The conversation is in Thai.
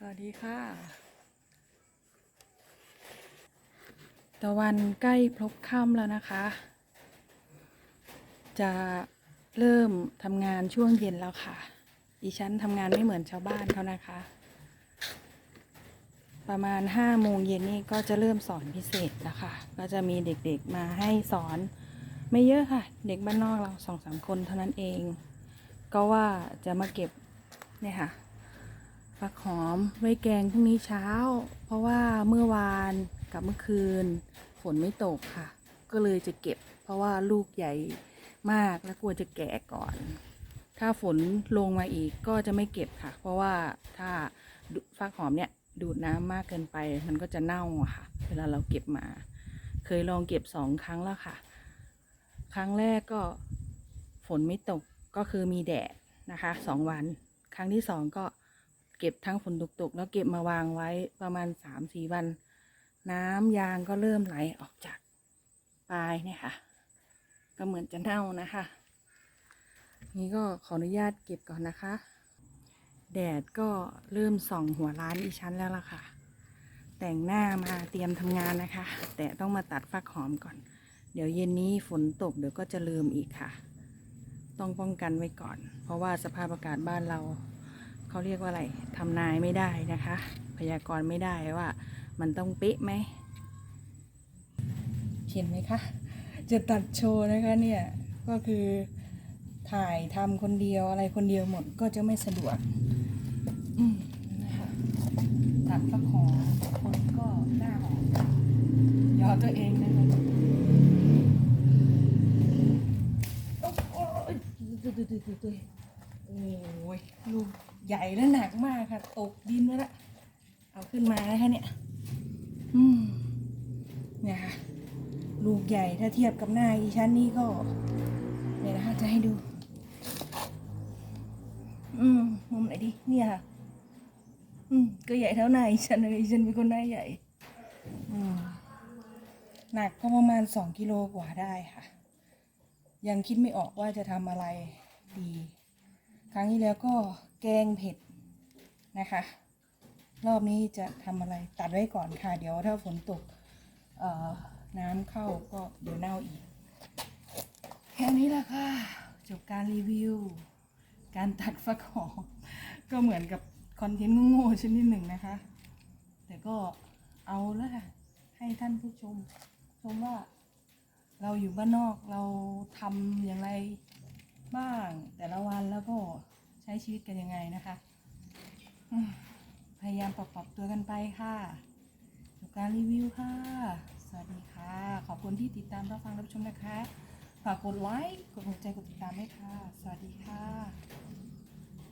สวัสดีค่ะ ตะวันใกล้พลบค่ำแล้วนะคะ จะเริ่มทำงานช่วงเย็นแล้วค่ะ ดิฉันทำงานไม่เหมือนชาวบ้านเขานะคะ ประมาณห้าโมงเย็นนี่ก็จะเริ่มสอนพิเศษแล้วค่ะ ก็จะมีเด็กๆมาให้สอนไม่เยอะค่ะ เด็กบ้านนอกเราสองสามคนเท่านั้นเอง ก็ว่าจะมาเก็บเนี่ยค่ะ ฟักหอมไว้แกงพรุ่งนี้เช้า เพราะว่าเมื่อวานกับเมื่อคืน ฝนไม่ตกค่ะ ก็เลยจะเก็บ เพราะว่าลูกใหญ่มากและกลัวจะแก่ก่อน ถ้าฝนลงมาอีกก็จะไม่เก็บค่ะ เพราะว่าถ้าฟักหอมเนี่ยดูดน้ำมากเกินไปมันก็จะเน่าค่ะ เวลาเราเก็บมา เคยลองเก็บสองครั้งแล้วค่ะ ครั้งแรกก็ฝนไม่ตกก็คือมีแดดนะคะสองวัน ครั้งที่สองก็ เก็บทั้งฝนตกๆแล้วเก็บมาวางไว้ประมาณสามสี่วัน น้ำยางก็เริ่มไหลออกจากปลายเนี่ยค่ะ ก็เหมือนจะเน่านะคะ นี่ก็ขออนุญาตเก็บก่อนนะคะ แดดก็เริ่มส่องหัวร้านอีชั้นแล้วล่ะค่ะ แต่งหน้ามาเตรียมทำงานนะคะ แต่ต้องมาตัดฟักหอมก่อน เดี๋ยวเย็นนี้ฝนตกเดี๋ยวก็จะลืมอีกค่ะ ต้องป้องกันไว้ก่อน เพราะว่าสภาพอากาศบ้านเรา เขาเรียกว่าอะไรทำนายไม่ได้นะคะ พยากรณ์ไม่ได้ว่า มันต้องเป๊ะไหมเห็นไหมคะจะตัดโชว์นะคะเนี่ยก็คือถ่ายทำคนเดียวอะไรคนเดียวหมดก็จะไม่สะดวกตัดฟักหอคนก็หน้าหอมยอตัวเองนะคะโอ้ย โอ้ยลูกใหญ่และหนักมากค่ะ ตกดินไปละเอาขึ้นมานะคะเนี่ย อืมเนี่ยค่ะลูกใหญ่ถ้าเทียบกับหน้าอีชั้นนี่ก็ เนี่ยนะคะจะให้ดู อืมมุมไหนดีเนี่ยค่ะ อืมก็ใหญ่เท่าหน้าอีฉันเลยอีฉันเป็นคนหน้าใหญ่ อืมหนักก็ประมาณสองกิโลกว่าได้ค่ะ ยังคิดไม่ออกว่าจะทำอะไรดี รั้งที่แล้วก็แกงเผ็ดนะคะ รอบนี้จะทำอะไรตัดไว้ก่อนค่ะ เดี๋ยวถ้าฝนตกน้ำเข้าก็เดี๋ยวเน่าอีก แค่นี้แหละค่ะ จบการรีวิว การตัดฟักหอมก็เหมือนกับคอนเทนต์โง่ๆชนิดหนึ่งนะคะ แต่ก็เอาแล้วค่ะ ให้ท่านผู้ชมชมว่าเราอยู่บ้านนอกเราทำอย่างไร บ้างแต่ละวันแล้วก็ใช้ชีวิตกันยังไงนะคะ พยายามปรับปรับตัวกันไปค่ะจบการรีวิวค่ะ สวัสดีค่ะ ขอบคุณที่ติดตามรับฟังรับชมนะคะ ฝากกดไลค์ กดหัวใจ กดติดตามด้วยค่ะ สวัสดีค่ะ